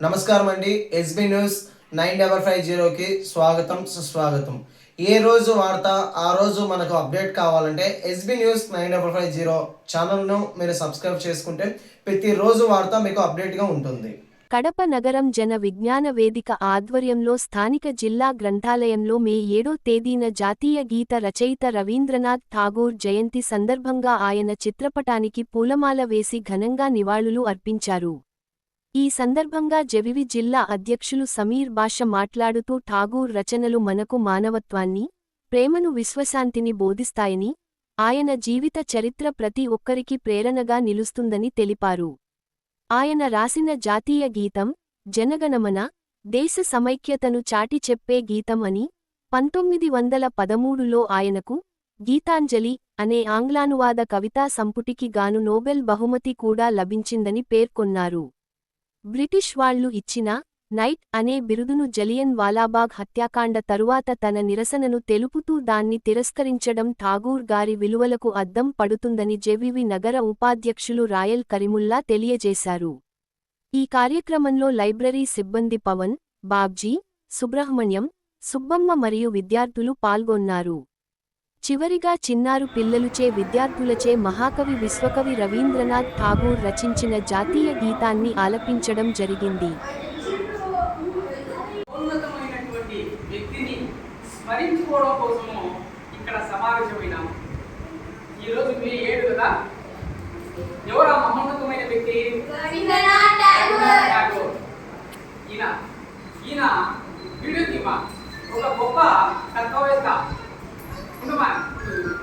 నమస్కారం అండి SB news nine double five జీరోకి స్వాగతం సుస్వాగతం. ఏ రోజు వార్త ఆ రోజు మనకు అప్డేట్ కావాలంటే SB news nine double five zero ఛానల్ను మీరు సబ్స్క్రైబ్ చేసుకుంటే ప్రతిరోజు వార్త మీకు అప్డేట్గా ఉంటుంది. కడప నగరం జన విజ్ఞాన వేదిక ఆధ్వర్యంలో స్థానిక జిల్లా గ్రంథాలయంలో మే ఏడో తేదీన జాతీయ గీత రచయిత రవీంద్రనాథ్ ఠాగూర్ జయంతి సందర్భంగా ఆయన చిత్రపటానికి పూలమాల వేసి ఘనంగా నివాళులు అర్పించారు. ఈ సందర్భంగా జవివి జిల్లా అధ్యక్షులు సమీర్ బాష మాట్లాడుతూ ఠాగూర్ రచనలు మనకు మానవత్వాన్ని ప్రేమను విశ్వశాంతిని బోధిస్తాయని ఆయన జీవిత చరిత్ర ప్రతి ఒక్కరికి ప్రేరణగా నిలుస్తుందని తెలిపారు. ఆయన రాసిన జాతీయ గీతం జనగణమన దేశ సమైక్యతను చాటి చెప్పే గీతం అని పంతొమ్మిది వందల పదమూడులో ఆయనకు గీతాంజలి అనే ఆంగ్లానువాద కవితా సంపుటికి గాను నోబెల్ బహుమతి కూడా లభించిందని పేర్కొన్నారు. బ్రిటిష్ వాళ్ళు ఇచ్చిన నైట్ అనే బిరుదును జలియన్ వాలాబాగ్ హత్యాకాండ తరువాత తన నిరసనను తెలుపుతూ దాన్ని తిరస్కరించడం ఠాగూర్ గారి విలువలకు అద్దం పడుతుందని జెవివి నగర ఉపాధ్యక్షులు రాయల్ కరిముల్లా తెలియజేశారు. ఈ కార్యక్రమంలో లైబ్రరీ సిబ్బంది పవన్ బాబ్జీ సుబ్రహ్మణ్యం సుబ్బమ్మ మరియు విద్యార్థులు పాల్గొన్నారు. చివరిగా చిన్నారు పిల్లలుచే విద్యార్థులచే మహాకవి విశ్వకవి రవీంద్రనాథ్ ఠాగూర్ రచించిన జాతీయ గీతాన్ని ఆలపించడం జరిగింది. ఉన్నతమైనటువంటి వ్యక్తిని స్మరించుకోవడం కోసము ఇక్కడ సమావేశమైనాం. ఈరోజు మే ఏడు కదా? ఎవరు ఆ మహోన్నతమైన వ్యక్తి? రవీంద్రనాథ్ ఠాగూర్. ఠాగూర్. ఈయన ఈయన వీడియో తీమా. ఒక గొప్ప తత్వవేత్త. ఉండమా ఆ-